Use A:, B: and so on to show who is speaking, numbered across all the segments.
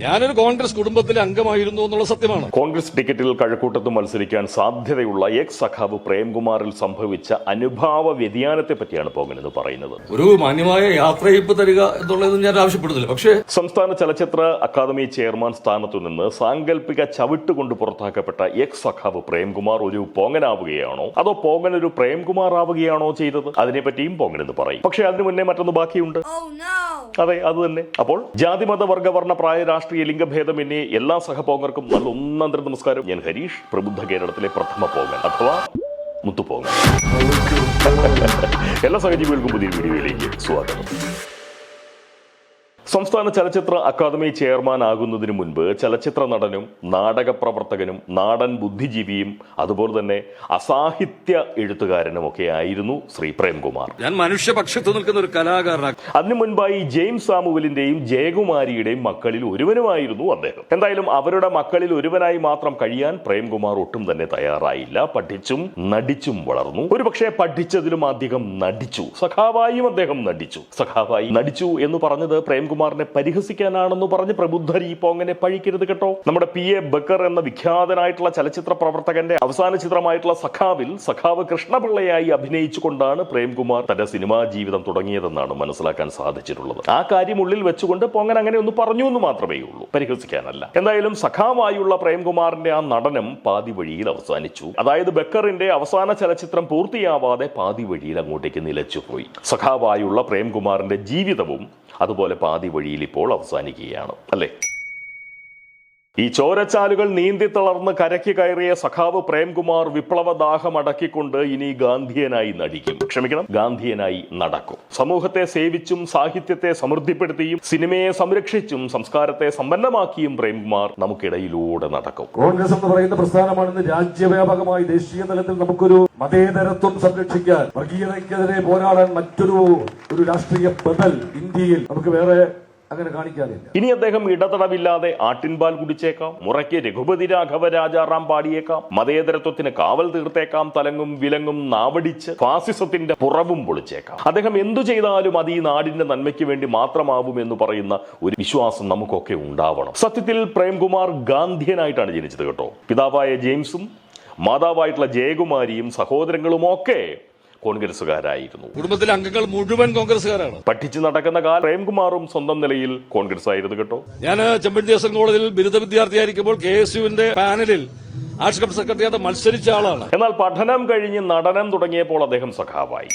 A: ഞാനൊരു കോൺഗ്രസ് കുടുംബത്തിലെ അംഗമായിരുന്നു എന്നുള്ള സത്യമാണ്.
B: കോൺഗ്രസ് ടിക്കറ്റിൽ കഴക്കൂട്ടത്ത് മത്സരിക്കാൻ സാധ്യതയുള്ള എക്സ് സഖാവ് പ്രേംകുമാറിൽ സംഭവിച്ച അനുഭാവ വ്യതിയാനത്തെ പറ്റിയാണ് പോകനെന്ന് പറയുന്നത്.
A: ഒരു മാന്യമായ യാത്രയിപ്പ് തരിക എന്നുള്ളത് ഞാൻ ആവശ്യപ്പെടുന്നില്ല. പക്ഷേ
B: സംസ്ഥാന ചലച്ചിത്ര അക്കാദമി ചെയർമാൻ സ്ഥാനത്തു നിന്ന് സാങ്കല്പിക ചവിട്ട് കൊണ്ട് പുറത്താക്കപ്പെട്ട എക്സ് സഖാവ് പ്രേംകുമാർ ഒരു പോങ്ങനാവുകയാണോ? അതോ പോങ്ങൻ ഒരു പ്രേംകുമാർ ആവുകയാണോ ചെയ്തത്? അതിനെപ്പറ്റിയും പോങ്ങനെന്ന് പറയും. പക്ഷേ അതിനു മുന്നേ മറ്റൊന്ന് ബാക്കിയുണ്ട്.
C: Oh no!
B: അതെ അത് തന്നെ. അപ്പോൾ ജാതിമത വർഗവർണ പ്രായ രാഷ്ട്രീയ ലിംഗഭേദം എന്നീ എല്ലാ സഹപോങ്ങർക്കും നല്ല ഒന്നാന്തര നമസ്കാരം. ഞാൻ ഹരീഷ്. പ്രബുദ്ധ കേരളത്തിലെ പ്രഥമ പോങ്ങൻ. അഥവാ മുത്തുപോങ്ങൻ. എല്ലാ സഹജീവികൾക്കും പുതിയ വീഡിയോയിലേക്ക് സ്വാഗതം. സംസ്ഥാന ചലച്ചിത്ര അക്കാദമി ചെയർമാൻ ആകുന്നതിന് മുൻപ് ചലച്ചിത്ര നടനും നാടക പ്രവർത്തകനും നാടൻ ബുദ്ധിജീവിയും അതുപോലെ തന്നെ അസാഹിത്യ എഴുത്തുകാരനും ഒക്കെ ആയിരുന്നു ശ്രീ പ്രേംകുമാർ.
A: ഞാൻ മനുഷ്യപക്ഷത്ത് നിൽക്കുന്ന ഒരു കലാകാരനാണ്
B: അതിനു മുൻപായി ജെയിംസ് സാമുവലിന്റെയും ജയകുമാരിയുടെയും മക്കളിൽ ഒരുവനുമായിരുന്നു അദ്ദേഹം. എന്തായാലും അവരുടെ മക്കളിൽ ഒരുവനായി മാത്രം കഴിയാൻ പ്രേംകുമാർ ഒട്ടും തന്നെ തയ്യാറായില്ല. പഠിച്ചും നടിച്ചും വളർന്നു. ഒരുപക്ഷെ പഠിച്ചതിലും അധികം നടിച്ചു. സഖാവായും അദ്ദേഹം നടിച്ചു. സഖാവായി നടിച്ചു എന്ന് പറഞ്ഞത് പ്രേംകുമാറിനെ പരിഹസിക്കാനാണെന്ന് പറഞ്ഞ് പ്രബുദ്ധർ ഈ പോങ്ങനെ പഴിക്കരുത് കേട്ടോ. നമ്മുടെ പി എ ബക്കർ എന്ന വിഖ്യാതനായിട്ടുള്ള ചലച്ചിത്ര പ്രവർത്തകന്റെ അവസാന ചിത്രമായിട്ടുള്ള സഖാവിൽ സഖാവ് കൃഷ്ണപിള്ളയായി അഭിനയിച്ചുകൊണ്ടാണ് പ്രേംകുമാർ തന്റെ സിനിമാ ജീവിതം തുടങ്ങിയതെന്നാണ് മനസ്സിലാക്കാൻ സാധിച്ചിട്ടുള്ളത്. ആ കാര്യം ഉള്ളിൽ വെച്ചുകൊണ്ട് പോങ്ങൻ അങ്ങനെ ഒന്ന് പറഞ്ഞു എന്ന് മാത്രമേ ഉള്ളൂ. പരിഹസിക്കാനല്ല. എന്തായാലും സഖാവായുള്ള പ്രേംകുമാറിന്റെ ആ നടനം പാതി വഴിയിൽ അവസാനിച്ചു. അതായത് ബക്കറിന്റെ അവസാന ചലച്ചിത്രം പൂർത്തിയാവാതെ പാതി വഴിയിൽ അങ്ങോട്ടേക്ക് നിലച്ചുപോയി. സഖാവായുള്ള പ്രേംകുമാറിന്റെ ജീവിതവും അതുപോലെ പാതി വഴിയിൽ ഇപ്പോൾ അവസാനിക്കുകയാണ് അല്ലേ? ഈ ചോരച്ചാലുകൾ നീന്തി തളർന്ന് കരയ്ക്ക് കയറിയ സഖാവ് പ്രേംകുമാർ വിപ്ലവ ദാഹം അടക്കിക്കൊണ്ട് ഇനി ഗാന്ധിയനായി നടിക്കും. ക്ഷമിക്കണം ഗാന്ധിയനായി നടക്കും. സമൂഹത്തെ സേവിച്ചും സാഹിത്യത്തെ സമൃദ്ധിപ്പെടുത്തിയും സിനിമയെ സംരക്ഷിച്ചും സംസ്കാരത്തെ സമ്പന്നമാക്കിയും പ്രേംകുമാർ നമുക്കിടയിലൂടെ നടക്കും.
D: കോൺഗ്രസ് എന്ന് പറയുന്ന പ്രസ്ഥാനമാണെന്ന് രാജ്യവ്യാപകമായി ദേശീയ തലത്തിൽ നമുക്കൊരു മതേതരത്വം സംരക്ഷിക്കാൻ വർഗീയതയ്ക്കെതിരെ പോരാടാൻ മറ്റൊരു ഒരു രാഷ്ട്രീയ ബദൽ ഇന്ത്യയിൽ നമുക്ക് വേറെ അങ്ങനെ കാണിക്കാറില്ല.
B: ഇനി അദ്ദേഹം ഇടതടവില്ലാതെ ആട്ടിൻപാൽ കുടിച്ചേക്കാം. മുറയ്ക്ക് രഘുപതി രാഘവ രാജാറാം പാടിയേക്കാം. മതേതരത്വത്തിന് കാവൽ തീർത്തേക്കാം. തലങ്ങും വിലങ്ങും നാവടിച്ച് ഫാസിസത്തിന്റെ പുറവും പൊളിച്ചേക്കാം. അദ്ദേഹം എന്തു ചെയ്താലും അത് ഈ നാടിന്റെ നന്മയ്ക്ക് വേണ്ടി മാത്രമാവും എന്ന് പറയുന്ന ഒരു വിശ്വാസം നമുക്കൊക്കെ ഉണ്ടാവണം. സത്യത്തിൽ പ്രേംകുമാർ ഗാന്ധിയനായിട്ടാണ് ജനിച്ചത് കേട്ടോ. പിതാവായ ജെയിംസും മാതാവായിട്ടുള്ള ജയകുമാരിയും സഹോദരങ്ങളും ഒക്കെ കോൺഗ്രസുകാരായിരുന്നു
A: കുടുംബത്തിലെ അംഗങ്ങൾ മുഴുവൻ കോൺഗ്രസുകാരാണ്
B: പഠിച്ചു നടക്കുന്ന കാലം പ്രേംകുമാറും സ്വന്തം നിലയിൽ കോൺഗ്രസ് ആയിരുന്നു കേട്ടോ.
A: ഞാൻ എസ് കോളേജിൽ ബിരുദ വിദ്യാർത്ഥിയായിരിക്കുമ്പോൾ കെ എസ് യുവിന്റെ പാനലിൽ ആർട്സ് ക്ലബ് സെക്രട്ടറിയായിട്ട് മത്സരിച്ച ആളാണ്.
B: എന്നാൽ പഠനം കഴിഞ്ഞ് നടനം തുടങ്ങിയപ്പോൾ അദ്ദേഹം സഖാവായി.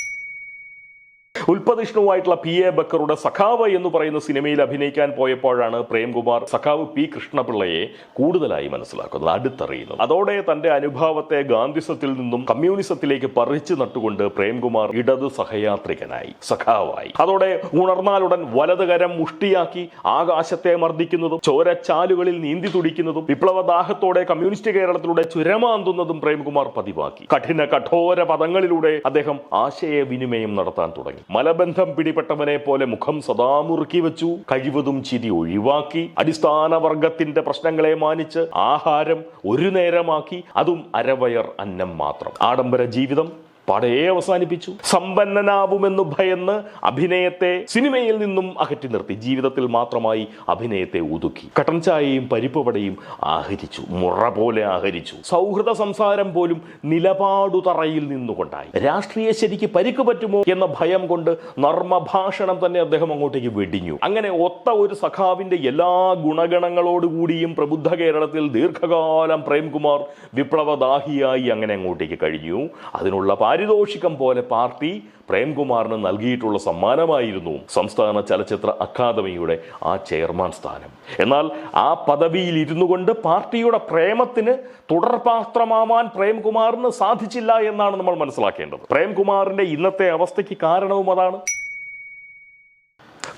B: ഉൽപ്പതിഷ്ണുവായിട്ടുള്ള പി എ ബക്കറുടെ സഖാവ് എന്ന് പറയുന്ന സിനിമയിൽ അഭിനയിക്കാൻ പോയപ്പോഴാണ് പ്രേംകുമാർ സഖാവ് പി കൃഷ്ണപിള്ളയെ കൂടുതലായി മനസ്സിലാക്കുന്നത് അടുത്തറിയുന്നത്. അതോടെ തന്റെ അനുഭവത്തെ ഗാന്ധിസത്തിൽ നിന്നും കമ്മ്യൂണിസത്തിലേക്ക് പറിച്ചു നട്ടുകൊണ്ട് പ്രേംകുമാർ ഇടത് സഹയാത്രികനായി സഖാവായി. അതോടെ ഉണർന്നാലുടൻ വലതുകരം മുഷ്ടിയാക്കി ആകാശത്തെ മർദ്ദിക്കുന്നതും ചോരച്ചാലുകളിൽ നീന്തി തുടിക്കുന്നതും വിപ്ലവദാഹത്തോടെ കമ്മ്യൂണിസ്റ്റ് കേരളത്തിലൂടെ ചുരമാന്തുന്നതും പ്രേംകുമാർ പതിവാക്കി. കഠിന കഠോര പദങ്ങളിലൂടെ അദ്ദേഹം ആശയവിനിമയം നടത്താൻ തുടങ്ങി. മലബന്ധം പിടിപെട്ടവനെ പോലെ മുഖം സദാ മുറുക്കി വെച്ചു കഴിവതും ചിരി ഒഴിവാക്കി അടിസ്ഥാന വർഗത്തിന്റെ പ്രശ്നങ്ങളെ മാനിച്ച് ആഹാരം ഒരു നേരമാക്കി അതും അരവയർ അന്നം മാത്രം. ആഡംബര ജീവിതം പടയെ അവസാനിപ്പിച്ചു. സമ്പന്നനാവുമെന്ന് ഭയന്ന് അഭിനയത്തെ സിനിമയിൽ നിന്നും അകറ്റി നിർത്തി. ജീവിതത്തിൽ മാത്രമായി അഭിനയത്തെ ഒതുക്കി. കട്ടൻ ചായയും പരിപ്പുവടയും ആഹരിച്ചു. മുറ പോലെ ആഹരിച്ചു. സൗഹൃദ സംസാരം പോലും നിലപാടു തറയിൽ നിന്നുകൊണ്ടായി. രാഷ്ട്രീയ ശരിക്ക് പരിക്ക് പറ്റുമോ എന്ന ഭയം കൊണ്ട് നർമ്മഭാഷണം തന്നെ അദ്ദേഹം അങ്ങോട്ടേക്ക് വെടിഞ്ഞു. അങ്ങനെ ഒത്ത ഒരു സഖാവിന്റെ എല്ലാ ഗുണഗണങ്ങളോടുകൂടിയും പ്രബുദ്ധ കേരളത്തിൽ ദീർഘകാലം പ്രേംകുമാർ വിപ്ലവദാഹിയായി അങ്ങനെ അങ്ങോട്ടേക്ക് കഴിഞ്ഞു. അതിനുള്ള പാരിതോഷികം പോലെ പാർട്ടി പ്രേംകുമാറിന് നൽകിയിട്ടുള്ള സമ്മാനമായിരുന്നു സംസ്ഥാന ചലച്ചിത്ര അക്കാദമിയുടെ ആ ചെയർമാൻ സ്ഥാനം. എന്നാൽ ആ പദവിയിൽ ഇരുന്നു കൊണ്ട് പാർട്ടിയുടെ പ്രേമത്തിന് തുടർപാത്രമാവാൻ പ്രേംകുമാറിന് സാധിച്ചില്ല എന്നാണ് നമ്മൾ മനസ്സിലാക്കേണ്ടത്. പ്രേംകുമാറിന്റെ ഇന്നത്തെ അവസ്ഥയ്ക്ക് കാരണവും അതാണ്.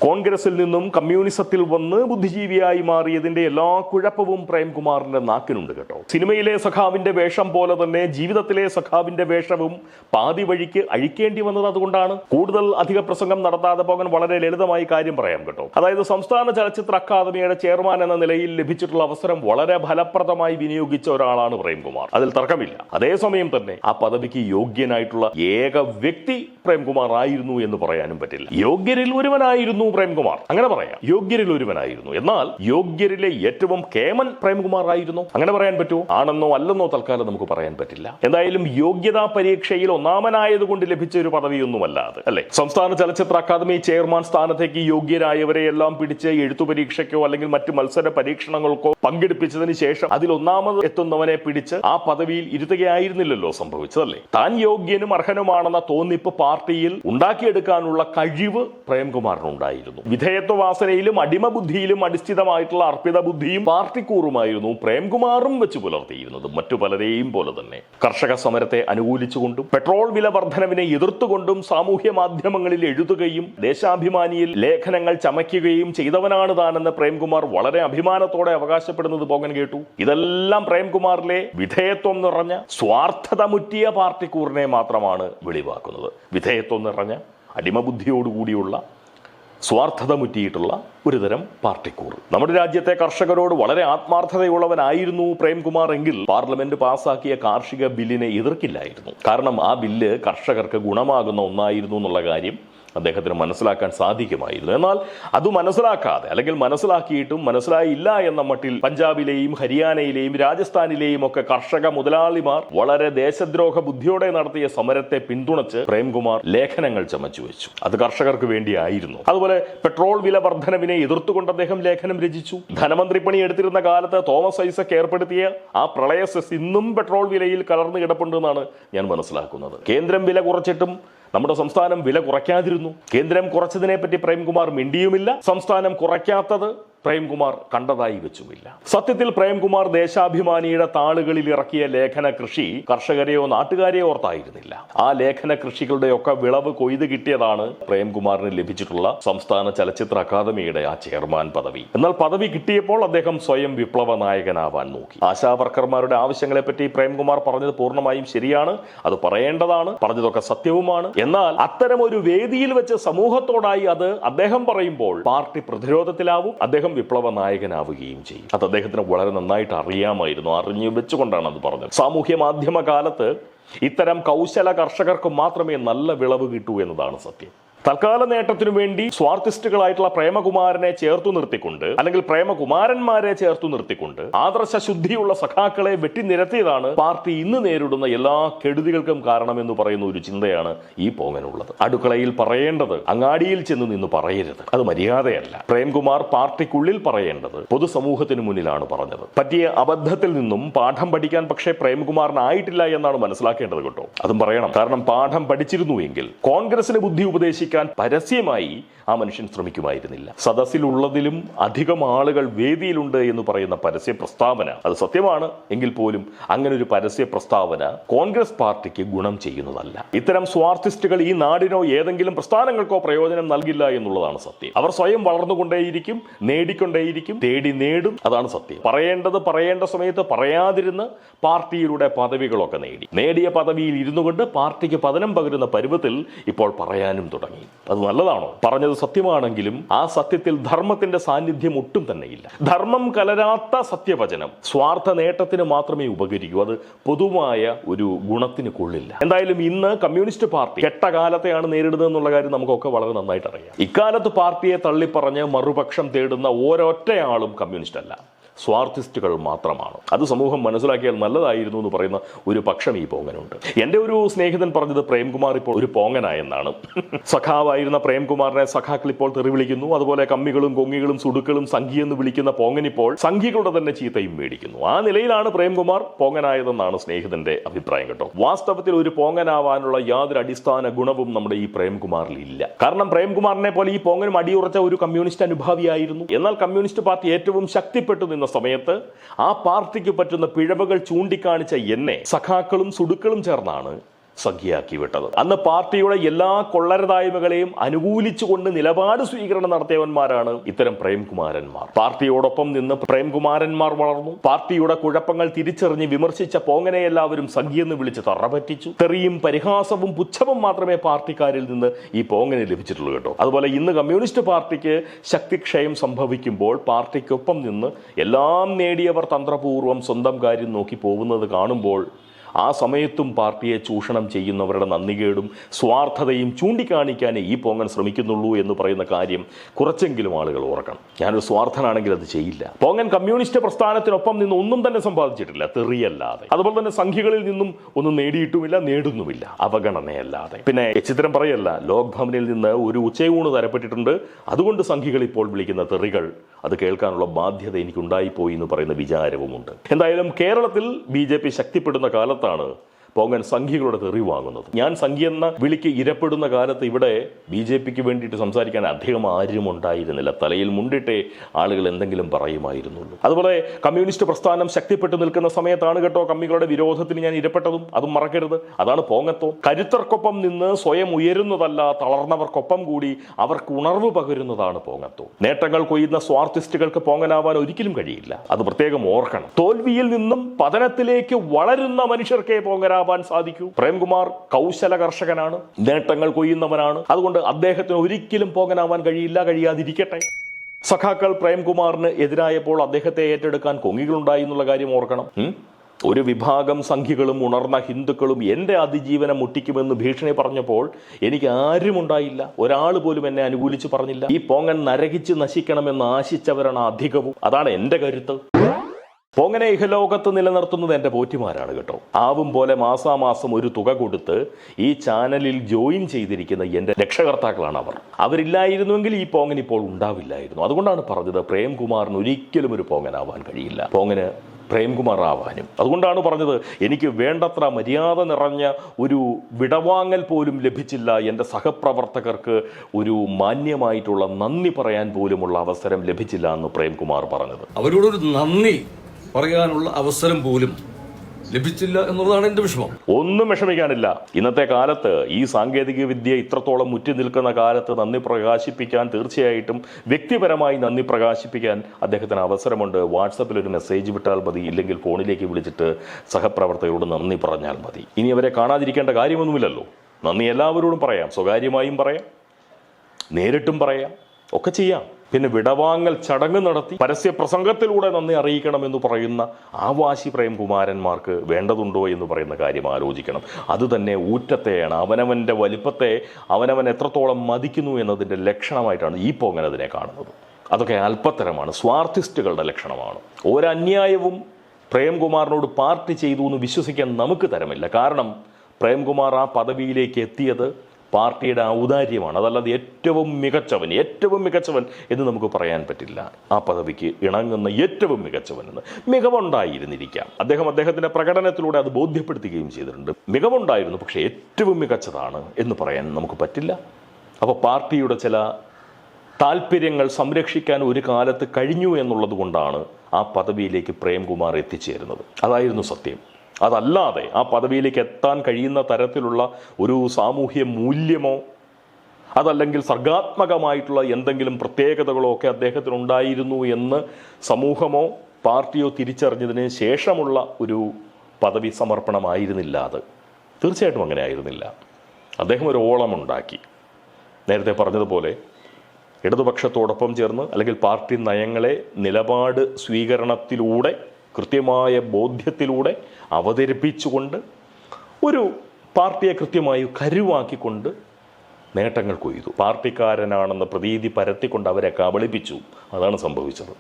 B: കോൺഗ്രസിൽ നിന്നും കമ്മ്യൂണിസത്തിൽ വന്ന് ബുദ്ധിജീവിയായി മാറിയതിന്റെ എല്ലാ കുഴപ്പവും പ്രേംകുമാറിന്റെ നാക്കിനുണ്ട് കേട്ടോ. സിനിമയിലെ സഖാവിന്റെ വേഷം പോലെ തന്നെ ജീവിതത്തിലെ സഖാവിന്റെ വേഷവും പാതി വഴിക്ക് അഴിക്കേണ്ടി വന്നത് അതുകൊണ്ടാണ്. കൂടുതൽ അധിക പ്രസംഗം നടത്താതെ പോകാൻ വളരെ ലളിതമായി കാര്യം പറയാം കേട്ടോ. അതായത് സംസ്ഥാന ചലച്ചിത്ര അക്കാദമിയുടെ ചെയർമാൻ എന്ന നിലയിൽ ലഭിച്ചിട്ടുള്ള അവസരം വളരെ ഫലപ്രദമായി വിനിയോഗിച്ച ഒരാളാണ് പ്രേംകുമാർ. അതിൽ തർക്കമില്ല. അതേസമയം തന്നെ ആ പദവിക്ക് യോഗ്യനായിട്ടുള്ള ഏക വ്യക്തി പ്രേംകുമാർ ആയിരുന്നു എന്ന് പറയാനും പറ്റില്ല. യോഗ്യരിൽ ഒരുവനായിരുന്നു പ്രേംകുമാർ. അങ്ങനെ പറയാം. യോഗ്യരിൽ ഒരുവനായിരുന്നു എന്നാൽ യോഗ്യരിലെ ഏറ്റവും കേമൻ പ്രേംകുമാർ ആയിരുന്നു. അങ്ങനെ പറയാൻ പറ്റുമോ ആണെന്നോ അല്ലെന്നോ തൽക്കാലം നമുക്ക് പറയാൻ പറ്റില്ല. എന്തായാലും യോഗ്യതാ പരീക്ഷയിൽ ഒന്നാമനായതുകൊണ്ട് ലഭിച്ച ഒരു പദവിയൊന്നുമല്ല അത് അല്ലെ? സംസ്ഥാന ചലച്ചിത്ര അക്കാദമി ചെയർമാൻ സ്ഥാനത്തേക്ക് യോഗ്യരായവരെ എല്ലാം പിടിച്ച് എഴുത്തു പരീക്ഷയ്ക്കോ അല്ലെങ്കിൽ മറ്റ് മത്സര പരീക്ഷണങ്ങൾക്കോ പങ്കെടുപ്പിച്ചതിന് ശേഷം അതിൽ ഒന്നാമത് എത്തുന്നവനെ പിടിച്ച് ആ പദവിയിൽ ഇരുത്തുകയായിരുന്നില്ലല്ലോ സംഭവിച്ചതല്ലേ? താൻ യോഗ്യനും അർഹനുമാണെന്ന തോന്നിപ്പ് പാർട്ടിയിൽ ഉണ്ടാക്കിയെടുക്കാനുള്ള കഴിവ് പ്രേംകുമാറിനുണ്ടായിരുന്നു വിധേയത്വ വാസനയിലും അടിമബുദ്ധിയിലും അടിസ്ഥിതമായിട്ടുള്ള അർപ്പിത ബുദ്ധിയും പാർട്ടിക്കൂറുമായിരുന്നു പ്രേംകുമാറും വെച്ച് പുലർത്തിയിരുന്നത്. മറ്റു പലരെയും പോലെ തന്നെ. കർഷക സമരത്തെ അനുകൂലിച്ചുകൊണ്ടും പെട്രോൾ വില വർധനവിനെ എതിർത്തുകൊണ്ടും സാമൂഹ്യ മാധ്യമങ്ങളിൽ എഴുതുകയും ദേശാഭിമാനിയിൽ ലേഖനങ്ങൾ ചമയ്ക്കുകയും ചെയ്തവനാണ് താനെന്ന് പ്രേംകുമാർ വളരെ അഭിമാനത്തോടെ അവകാശപ്പെടുന്നത് പോകൻ കേട്ടു. ഇതെല്ലാം പ്രേംകുമാറിലെ വിധേയത്വം നിറഞ്ഞ സ്വാർത്ഥത മുറ്റിയ പാർട്ടിക്കൂറിനെ മാത്രമാണ് വെളിവാക്കുന്നത്. വിധേയത്വം നിറഞ്ഞ അടിമബുദ്ധിയോടുകൂടിയുള്ള സ്വാർത്ഥത മുറ്റിയിട്ടുള്ള ഒരുതരം പാർട്ടിക്കൂർ നമ്മുടെ രാജ്യത്തെ കർഷകരോട് വളരെ ആത്മാർത്ഥതയുള്ളവനായിരുന്നു പ്രേംകുമാർ എങ്കിൽ പാർലമെന്റ് പാസാക്കിയ കാർഷിക ബില്ലിനെ എതിർക്കില്ലായിരുന്നു. കാരണം ആ ബില്ല് കർഷകർക്ക് ഗുണമാകുന്ന ഒന്നായിരുന്നു എന്നുള്ള കാര്യം അദ്ദേഹത്തിന് മനസ്സിലാക്കാൻ സാധിക്കുമായിരുന്നു. എന്നാൽ അത് മനസ്സിലാക്കാതെ അല്ലെങ്കിൽ മനസ്സിലാക്കിയിട്ടും മനസ്സിലായില്ല എന്ന മട്ടിൽ പഞ്ചാബിലെയും ഹരിയാനയിലെയും രാജസ്ഥാനിലെയും ഒക്കെ കർഷക മുതലാളിമാർ വളരെ ദേശദ്രോഹ ബുദ്ധിയോടെ നടത്തിയ സമരത്തെ പിന്തുണച്ച് പ്രേംകുമാർ ലേഖനങ്ങൾ ചമച്ചു വെച്ചു. അത് കർഷകർക്ക് വേണ്ടിയായിരുന്നു. അതുപോലെ പെട്രോൾ വില വർധനവിനെ എതിർത്തുകൊണ്ട് അദ്ദേഹം ലേഖനം രചിച്ചു. ധനമന്ത്രി പണി എടുത്തിരുന്ന കാലത്ത് തോമസ് ഐസക് ഏർപ്പെടുത്തിയ ആ പ്രളയ സെസ് ഇന്നും പെട്രോൾ വിലയിൽ കലർന്നു കിടപ്പുണ്ടെന്നാണ് ഞാൻ മനസ്സിലാക്കുന്നത്. കേന്ദ്രം വില കുറച്ചിട്ടും നമ്മുടെ സംസ്ഥാനം വില കുറയ്ക്കാതിരുന്നു. കേന്ദ്രം കുറച്ചതിനെ പറ്റി പ്രേംകുമാർ മിണ്ടിയുമില്ല. സംസ്ഥാനം കുറയ്ക്കാത്തത് പ്രേംകുമാർ കണ്ടതായി വെച്ചുമില്ല. സത്യത്തിൽ പ്രേംകുമാർ ദേശാഭിമാനിയുടെ താളുകളിൽ ഇറക്കിയ ലേഖന കൃഷി കർഷകരെയോ നാട്ടുകാരെയോ ഓർത്തായിരുന്നില്ല. ആ ലേഖന കൃഷികളുടെയൊക്കെ വിളവ് കൊയ്ത് കിട്ടിയതാണ് പ്രേംകുമാറിന് ലഭിച്ചിട്ടുള്ള സംസ്ഥാന ചലച്ചിത്ര അക്കാദമിയുടെ ആ ചെയർമാൻ പദവി. എന്നാൽ പദവി കിട്ടിയപ്പോൾ അദ്ദേഹം സ്വയം വിപ്ലവ നായകനാവാൻ നോക്കി. ആശാവർക്കർമാരുടെ ആവശ്യങ്ങളെ പറ്റി പ്രേംകുമാർ പറഞ്ഞത് പൂർണമായും ശരിയാണ് അത് പറയേണ്ടതാണ് പറഞ്ഞതൊക്കെ സത്യവുമാണ്. എന്നാൽ അത്തരം ഒരു വേദിയിൽ വെച്ച് സമൂഹത്തോടായി അത് അദ്ദേഹം പറയുമ്പോൾ പാർട്ടി പ്രതിരോധത്തിലാവും അദ്ദേഹം വിപ്ലവ നായകനാവുകയും ചെയ്യും. അത് അദ്ദേഹത്തിന് വളരെ നന്നായിട്ട് അറിയാമായിരുന്നു. അറിഞ്ഞു വെച്ചുകൊണ്ടാണ് അത് പറഞ്ഞത്. സാമൂഹ്യ മാധ്യമ കാലത്ത് ഇത്തരം കൗശല കർഷകർക്ക് മാത്രമേ നല്ല വിളവ് കിട്ടൂ എന്നതാണ് സത്യം. തൽക്കാല നേട്ടത്തിനു വേണ്ടി സ്വാർത്ഥിസ്റ്റുകളായിട്ടുള്ള പ്രേമകുമാരനെ ചേർത്തു നിർത്തിക്കൊണ്ട് അല്ലെങ്കിൽ പ്രേമകുമാരന്മാരെ ചേർത്തു നിർത്തിക്കൊണ്ട് ആദർശ ശുദ്ധിയുള്ള സഖാക്കളെ വെട്ടിനിരത്തിയതാണ് പാർട്ടി ഇന്ന് നേരിടുന്ന എല്ലാ കെടുതികൾക്കും കാരണമെന്ന് പറയുന്ന ഒരു ചിന്തയാണ് ഈ പോങ്ങനുള്ളത്. അടുക്കളയിൽ പറയേണ്ടത് അങ്ങാടിയിൽ ചെന്ന് നിന്ന് പറയരുത്. അത് മര്യാദയല്ല. പ്രേംകുമാർ പാർട്ടിക്കുള്ളിൽ പറയേണ്ടത് പൊതുസമൂഹത്തിന് മുന്നിലാണ് പറഞ്ഞത്. പറ്റിയ അബദ്ധത്തിൽ നിന്നും പാഠം പഠിക്കാൻ പക്ഷേ പ്രേംകുമാറിനായിട്ടില്ല എന്നാണ് മനസ്സിലാക്കേണ്ടത് കേട്ടോ. അതും പറയണം. കാരണം പാഠം പഠിച്ചിരുന്നുവെങ്കിൽ കോൺഗ്രസിന് ബുദ്ധി ഉപദേശിക്കാൻ പരസ്യമായി ആ മനുഷ്യൻ ശ്രമിക്കുമായിരുന്നില്ല. സദസ്സിലുള്ളതിലും അധികം ആളുകൾ വേദിയിലുണ്ട് എന്ന് പറയുന്ന പരസ്യ പ്രസ്താവന അത് സത്യമാണ്. എങ്കിൽ പോലും അങ്ങനെ ഒരു പരസ്യ പ്രസ്താവന കോൺഗ്രസ് പാർട്ടിക്ക് ഗുണം ചെയ്യുന്നതല്ല. ഇത്തരം സ്വാർത്ഥിസ്റ്റുകൾ ഈ നാടിനോ ഏതെങ്കിലും പ്രസ്ഥാനങ്ങൾക്കോ പ്രയോജനം നൽകില്ല എന്നുള്ളതാണ് സത്യം. അവർ സ്വയം വളർന്നുകൊണ്ടേയിരിക്കും നേടിക്കൊണ്ടേയിരിക്കും തേടി നേടും. അതാണ് സത്യം. പറയേണ്ടത് പറയേണ്ട സമയത്ത് പറയാതിരുന്ന് പാർട്ടിയിലൂടെ പദവികളൊക്കെ നേടി. നേടിയ പദവിയിൽ ഇരുന്നു കൊണ്ട് പാർട്ടിക്ക് പതനം പകരുന്ന പരുവത്തിൽ ഇപ്പോൾ പറയാനും തുടങ്ങി. അത് നല്ലതാണോ? പറഞ്ഞത് സത്യമാണെങ്കിലും ആ സത്യത്തിൽ ധർമ്മത്തിന്റെ സാന്നിധ്യം ഒട്ടും തന്നെയില്ല. ധർമ്മം കലരാത്ത സത്യവചനം സ്വാർത്ഥ നേട്ടത്തിന് മാത്രമേ ഉപകരിക്കൂ. അത് പൊതുവായ ഒരു ഗുണത്തിന് കൊള്ളില്ല. എന്തായാലും ഇന്ന് കമ്മ്യൂണിസ്റ്റ് പാർട്ടി കെട്ട കാലത്തെയാണ് നേരിടുന്നത് എന്നുള്ള കാര്യം നമുക്കൊക്കെ വളരെ നന്നായിട്ട് അറിയാം ഇക്കാലത്ത് പാർട്ടിയെ തള്ളിപ്പറഞ്ഞ് മറുപക്ഷം തേടുന്ന ഓരോറ്റയാളും കമ്മ്യൂണിസ്റ്റ് അല്ല സ്വാർത്ഥിസ്റ്റുകൾ മാത്രമാണ്. അത് സമൂഹം മനസ്സിലാക്കിയാൽ നല്ലതായിരുന്നു എന്ന് പറയുന്ന ഒരു പക്ഷം ഈ പോങ്ങനുണ്ട്. എന്റെ ഒരു സ്നേഹിതൻ പറഞ്ഞത് പ്രേംകുമാർ ഇപ്പോൾ ഒരു പോങ്ങനായെന്നാണ്. സഖാവായിരുന്ന പ്രേംകുമാറിനെ സഖാക്കൾ ഇപ്പോൾ തെറി വിളിക്കുന്നു അതുപോലെ കമ്മികളും കൊങ്ങികളും സുടുക്കളും സംഘി എന്ന് വിളിക്കുന്ന പോങ്ങനിപ്പോൾ സംഘികളുടെ തന്നെ ചീത്തയും മേടിക്കുന്നു. ആ നിലയിലാണ് പ്രേംകുമാർ പോങ്ങനായതെന്നാണ് സ്നേഹിതന്റെ അഭിപ്രായം കേട്ടോ. വാസ്തവത്തിൽ ഒരു പോങ്ങനാവാനുള്ള യാതൊരു അടിസ്ഥാന ഗുണവും നമ്മുടെ ഈ പ്രേംകുമാറിൽ ഇല്ല. കാരണം പ്രേംകുമാറിനെ പോലെ ഈ പോങ്ങനും അടിയുറച്ച ഒരു കമ്മ്യൂണിസ്റ്റ് അനുഭാവിയായിരുന്നു. എന്നാൽ കമ്മ്യൂണിസ്റ്റ് പാർട്ടി ഏറ്റവും ശക്തിപ്പെട്ടു നിന്ന സമയത്ത് ആ പാർട്ടിക്ക് പറ്റുന്ന പിഴവുകൾ ചൂണ്ടിക്കാണിച്ച എന്നെ സഖാക്കളും സുടുക്കളും ചേർന്നാണ് സഖ്യയാക്കി വിട്ടത് അന്ന് പാർട്ടിയുടെ എല്ലാ കൊള്ളരതായ്മകളെയും അനുകൂലിച്ചുകൊണ്ട് നിലപാട് സ്വീകരണം നടത്തിയവന്മാരാണ് ഇത്തരം പ്രേംകുമാരന്മാർ. പാർട്ടിയോടൊപ്പം നിന്ന് പ്രേംകുമാരന്മാർ വളർന്നു. പാർട്ടിയുടെ കുഴപ്പങ്ങൾ തിരിച്ചറിഞ്ഞ് വിമർശിച്ച പോങ്ങനെ എല്ലാവരും സഖ്യെന്ന് വിളിച്ച് തറപറ്റിച്ചു. തെറിയും പരിഹാസവും പുച്ഛവും മാത്രമേ പാർട്ടിക്കാരിൽ നിന്ന് ഈ പോങ്ങനെ ലഭിച്ചിട്ടുള്ളൂ കേട്ടോ. അതുപോലെ ഇന്ന് കമ്മ്യൂണിസ്റ്റ് പാർട്ടിക്ക് ശക്തിക്ഷയം സംഭവിക്കുമ്പോൾ പാർട്ടിക്കൊപ്പം നിന്ന് എല്ലാം നേടിയവർ തന്ത്രപൂർവം സ്വന്തം കാര്യം നോക്കി പോകുന്നത് കാണുമ്പോൾ ആ സമയത്തും പാർട്ടിയെ ചൂഷണം ചെയ്യുന്നവരുടെ നന്ദികേടും സ്വാർത്ഥതയും ചൂണ്ടിക്കാണിക്കാനേ ഈ പോങ്ങൻ ശ്രമിക്കുന്നുള്ളൂ എന്ന് പറയുന്ന കാര്യം കുറച്ചെങ്കിലും ആളുകൾ ഓർക്കണം. ഞാനൊരു സ്വാർത്ഥനാണെങ്കിൽ അത് ചെയ്യില്ല. പോങ്ങൻ കമ്മ്യൂണിസ്റ്റ് പ്രസ്ഥാനത്തിനൊപ്പം നിന്ന് ഒന്നും തന്നെ സമ്പാദിച്ചിട്ടില്ല. തെറിയല്ലാതെ. അതുപോലെ തന്നെ സംഖ്യകളിൽ നിന്നും ഒന്നും നേടിയിട്ടുമില്ല നേടുന്നുമില്ല. അവഗണനയല്ലാതെ. പിന്നെ ചിത്രം പറയല്ല ലോക് ഭവനിൽ നിന്ന് ഒരു ഉച്ചയൂണ് തരപ്പെട്ടിട്ടുണ്ട്. അതുകൊണ്ട് സംഖ്യകൾ ഇപ്പോൾ വിളിക്കുന്ന തെറികൾ അത് കേൾക്കാനുള്ള ബാധ്യത എനിക്കുണ്ടായിപ്പോയി എന്ന് പറയുന്ന വിചാരവുമുണ്ട്. എന്തായാലും കേരളത്തിൽ ബി ശക്തിപ്പെടുന്ന പി ശക്തിപ്പെടുന്ന കാലത്താണ് സംഘികളുടെ തെറി വാങ്ങുന്നത് ഞാൻ സംഖ്യ എന്ന വിളിക്ക് ഇരപ്പെടുന്ന കാലത്ത് ഇവിടെ ബി ജെ പിക്ക് വേണ്ടിയിട്ട് സംസാരിക്കാൻ അധികം ആരും ഉണ്ടായിരുന്നില്ല. തലയിൽ മുണ്ടിട്ടേ ആളുകൾ എന്തെങ്കിലും പറയുമായിരുന്നുള്ളൂ. അതുപോലെ കമ്മ്യൂണിസ്റ്റ് പ്രസ്ഥാനം ശക്തിപ്പെട്ടു നിൽക്കുന്ന സമയത്താണ് കേട്ടോ കമ്മികളുടെ വിരോധത്തിന് ഞാൻ ഇരപ്പെട്ടതും. അതും മറക്കരുത്. അതാണ് പോങ്ങത്തോ. കരുത്തർക്കൊപ്പം നിന്ന് സ്വയം ഉയരുന്നതല്ല തളർന്നവർക്കൊപ്പം കൂടി അവർക്ക് ഉണർവ് പകരുന്നതാണ് പോങ്ങത്തോ. നേട്ടങ്ങൾ കൊയ്യുന്ന സ്വാർത്ഥിസ്റ്റുകൾക്ക് പോങ്ങനാവാൻ ഒരിക്കലും കഴിയില്ല. അത് പ്രത്യേകം ഓർക്കണം. തോൽവിയിൽ നിന്നും പതനത്തിലേക്ക് വളരുന്ന മനുഷ്യർക്കേ പോങ്ങരാവാൻ സാധിക്കൂ. പ്രേംകുമാർ കൗശല കർഷകനാണ് നേട്ടങ്ങൾ കൊയ്യുന്നവനാണ്. അതുകൊണ്ട് അദ്ദേഹത്തിന് ഒരിക്കലും പോകനാവാൻ കഴിയില്ല കഴിയാതിരിക്കട്ടെ. സഖാക്കൾ പ്രേംകുമാറിന് എതിരായപ്പോൾ അദ്ദേഹത്തെ ഏറ്റെടുക്കാൻ കൊങ്ങികളുണ്ടായി എന്നുള്ള കാര്യം ഓർക്കണം. ഒരു വിഭാഗം സംഖ്യകളും ഉണർന്ന ഹിന്ദുക്കളും എന്റെ അതിജീവനം മുട്ടിക്കുമെന്ന് ഭീഷണി പറഞ്ഞപ്പോൾ എനിക്ക് ആരും ഉണ്ടായില്ല ഒരാൾ പോലും എന്നെ അനുകൂലിച്ച് പറഞ്ഞില്ല. ഈ പോങ്ങൻ നരകിച്ച് നശിക്കണമെന്ന് ആശിച്ചവരാണ് അധികവും. അതാണ് എന്റെ കരുത്ത്. പോങ്ങനെ ഇഹലോകത്ത് നിലനിർത്തുന്നത് എന്റെ പോറ്റിമാരാണ് കേട്ടോ. ആവും പോലെ മാസാമാസം ഒരു തുക കൊടുത്ത് ഈ ചാനലിൽ ജോയിൻ ചെയ്തിരിക്കുന്ന എന്റെ രക്ഷകർത്താക്കളാണ് അവർ. അവരില്ലായിരുന്നുവെങ്കിൽ ഈ പോങ്ങൻ ഇപ്പോൾ ഉണ്ടാവില്ലായിരുന്നു. അതുകൊണ്ടാണ് പറഞ്ഞത് പ്രേംകുമാറിന് ഒരിക്കലും ഒരു പോങ്ങനാവാൻ കഴിയില്ല. പോങ്ങന് പ്രേംകുമാർ ആവാനും. അതുകൊണ്ടാണ് പറഞ്ഞത് എനിക്ക് വേണ്ടത്ര മര്യാദ നിറഞ്ഞ ഒരു വിടവാങ്ങൽ പോലും ലഭിച്ചില്ല. എന്റെ സഹപ്രവർത്തകർക്ക് ഒരു മാന്യമായിട്ടുള്ള നന്ദി പറയാൻ പോലുമുള്ള അവസരം ലഭിച്ചില്ല എന്ന് പ്രേംകുമാർ പറഞ്ഞത്.
A: അവരോടൊരു നന്ദി. പറയാനുള്ള അവസരം പോലും ലഭിച്ചില്ല എന്നുള്ളതാണ് എന്റെ വിഷമം.
B: ഒന്നും വിഷമിക്കാനില്ല. ഇന്നത്തെ കാലത്ത് ഈ സാങ്കേതിക വിദ്യ ഇത്രത്തോളം മുറ്റി നിൽക്കുന്ന കാലത്ത് നന്ദി പ്രകാശിപ്പിക്കാൻ തീർച്ചയായിട്ടും വ്യക്തിപരമായി നന്ദി പ്രകാശിപ്പിക്കാൻ അദ്ദേഹത്തിന് അവസരമുണ്ട്. വാട്സപ്പിൽ ഒരു മെസ്സേജ് വിട്ടാൽ മതി ഇല്ലെങ്കിൽ ഫോണിലേക്ക് വിളിച്ചിട്ട് സഹപ്രവർത്തകരോട് നന്ദി പറഞ്ഞാൽ മതി. ഇനി അവരെ കാണാതിരിക്കേണ്ട കാര്യമൊന്നുമില്ലല്ലോ. നന്ദി എല്ലാവരോടും പറയാം. സ്വകാര്യമായും പറയാം. നേരിട്ടും പറയാം. ഒക്കെ ചെയ്യാം. പിന്നെ വിടവാങ്ങൽ ചടങ്ങ് നടത്തി പരസ്യ പ്രസംഗത്തിലൂടെ നന്ദി അറിയിക്കണമെന്ന് പറയുന്ന ആവാശി പ്രേംകുമാരന്മാർക്ക് വേണ്ടതുണ്ടോ എന്ന് പറയുന്ന കാര്യം ആലോചിക്കണം. അത് തന്നെ ഊറ്റത്തെയാണ്. അവനവന്റെ വലിപ്പത്തെ അവനവൻ എത്രത്തോളം മതിക്കുന്നു എന്നതിന്റെ ലക്ഷണമായിട്ടാണ് ഈ പോങ്ങൻ അതിനെ കാണുന്നത്. അതൊക്കെ അല്പത്തരമാണ്. സ്വാർത്ഥിസ്റ്റുകളുടെ ലക്ഷണമാണ്. ഒരന്യായവും പ്രേംകുമാറിനോട് പാർട്ടി ചെയ്തു എന്ന് വിശ്വസിക്കാൻ നമുക്ക് തരമില്ല. കാരണം പ്രേംകുമാർ ആ പദവിയിലേക്ക് എത്തിയത് പാർട്ടിയുടെ ഔദാര്യമാണ്. അതല്ലാതെ ഏറ്റവും മികച്ചവൻ ഏറ്റവും മികച്ചവൻ എന്ന് നമുക്ക് പറയാൻ പറ്റില്ല. ആ പദവിക്ക് ഇണങ്ങുന്ന ഏറ്റവും മികച്ചവൻ എന്ന് മികവുണ്ടായിരുന്നിരിക്കാം. അദ്ദേഹം അദ്ദേഹത്തിന്റെ പ്രകടനത്തിലൂടെ അത് ബോധ്യപ്പെടുത്തുകയും ചെയ്തിട്ടുണ്ട്. മികവുണ്ടായിരുന്നു പക്ഷേ ഏറ്റവും മികച്ചതാണ് എന്ന് പറയാൻ നമുക്ക് പറ്റില്ല. അപ്പോൾ പാർട്ടിയുടെ ചില താല്പര്യങ്ങൾ സംരക്ഷിക്കാൻ ഒരു കാലത്ത് കഴിഞ്ഞു എന്നുള്ളത് കൊണ്ടാണ് ആ പദവിയിലേക്ക് പ്രേംകുമാർ എത്തിച്ചേരുന്നത്. അതായിരുന്നു സത്യം. അതല്ലാതെ ആ പദവിയിലേക്ക് എത്താൻ കഴിയുന്ന തരത്തിലുള്ള ഒരു സാമൂഹ്യ മൂല്യമോ അതല്ലെങ്കിൽ സർഗാത്മകമായിട്ടുള്ള എന്തെങ്കിലും പ്രത്യേകതകളോ ഒക്കെ അദ്ദേഹത്തിനുണ്ടായിരുന്നു എന്ന് സമൂഹമോ പാർട്ടിയോ തിരിച്ചറിഞ്ഞതിന് ശേഷമുള്ള ഒരു പദവി സമർപ്പണമായിരുന്നില്ല അത്. തീർച്ചയായിട്ടും അങ്ങനെ ആയിരുന്നില്ല. അദ്ദേഹം ഒരു ഓളമുണ്ടാക്കി. നേരത്തെ പറഞ്ഞതുപോലെ ഇടതുപക്ഷത്തോടൊപ്പം ചേർന്ന് അല്ലെങ്കിൽ പാർട്ടി നയങ്ങളെ നിലപാട് സ്വീകരണത്തിലൂടെ കൃത്യമായ ബോധ്യത്തിലൂടെ അവതരിപ്പിച്ചുകൊണ്ട് ഒരു പാർട്ടിയെ കൃത്യമായി കരുവാക്കിക്കൊണ്ട് നേട്ടങ്ങൾ കൊയ്തു. പാർട്ടിക്കാരനാണെന്ന പ്രതീതി പരത്തിക്കൊണ്ട് അവരെ കബളിപ്പിച്ചു. അതാണ് സംഭവിച്ചത്.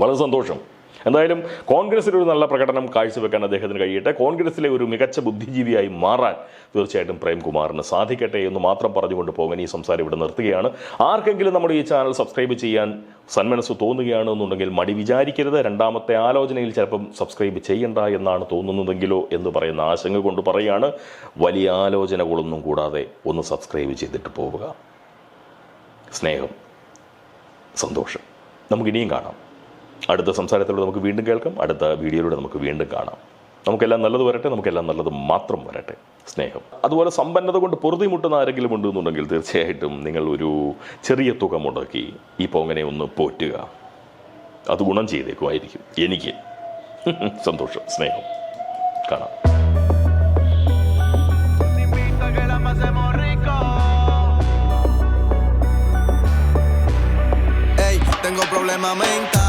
B: വളരെ സന്തോഷം. എന്തായാലും കോൺഗ്രസിൽ ഒരു നല്ല പ്രകടനം കാഴ്ചവെക്കാൻ അദ്ദേഹത്തിന് കഴിയട്ടെ. കോൺഗ്രസിലെ ഒരു മികച്ച ബുദ്ധിജീവിയായി മാറാൻ തീർച്ചയായിട്ടും പ്രേംകുമാറിന് സാധിക്കട്ടെ എന്ന് മാത്രം പറഞ്ഞുകൊണ്ട് പോകാൻ ഈ സംസാരം ഇവിടെ നിർത്തുകയാണ്. ആർക്കെങ്കിലും നമ്മുടെ ഈ ചാനൽ സബ്സ്ക്രൈബ് ചെയ്യാൻ സന്മനസ് തോന്നുകയാണ് എന്നുണ്ടെങ്കിൽ മടി വിചാരിക്കരുത്. രണ്ടാമത്തെ ആലോചനയിൽ ചിലപ്പം സബ്സ്ക്രൈബ് ചെയ്യണ്ട എന്നാണ് തോന്നുന്നതെങ്കിലോ എന്ന് പറയുന്ന ആശങ്ക കൊണ്ട് പറയുകയാണ്. വലിയ ആലോചനകളൊന്നും കൂടാതെ ഒന്ന് സബ്സ്ക്രൈബ് ചെയ്തിട്ട് പോവുക. സ്നേഹം സന്തോഷം. നമുക്കിനിയും കാണാം. അടുത്ത സംസാരത്തിലൂടെ നമുക്ക് വീണ്ടും കേൾക്കാം. അടുത്ത വീഡിയോയിലൂടെ നമുക്ക് വീണ്ടും കാണാം. നമുക്കെല്ലാം നല്ലത് വരട്ടെ നമുക്കെല്ലാം നല്ലത് മാത്രം വരട്ടെ. സ്നേഹം. അതുപോലെ സമ്പന്നത കൊണ്ട് പൊറുതിമുട്ടുന്ന ആരെങ്കിലും ഉണ്ടെന്നുണ്ടെങ്കിൽ തീർച്ചയായിട്ടും നിങ്ങൾ ഒരു ചെറിയ തുക മുടക്കി ഈ പൊങ്ങനെ ഒന്ന് പോറ്റുക. അത് ഗുണം ചെയ്തേക്കുമായിരിക്കും. എനിക്ക് സന്തോഷം സ്നേഹം. കാണാം.
E: Tengo problema mental.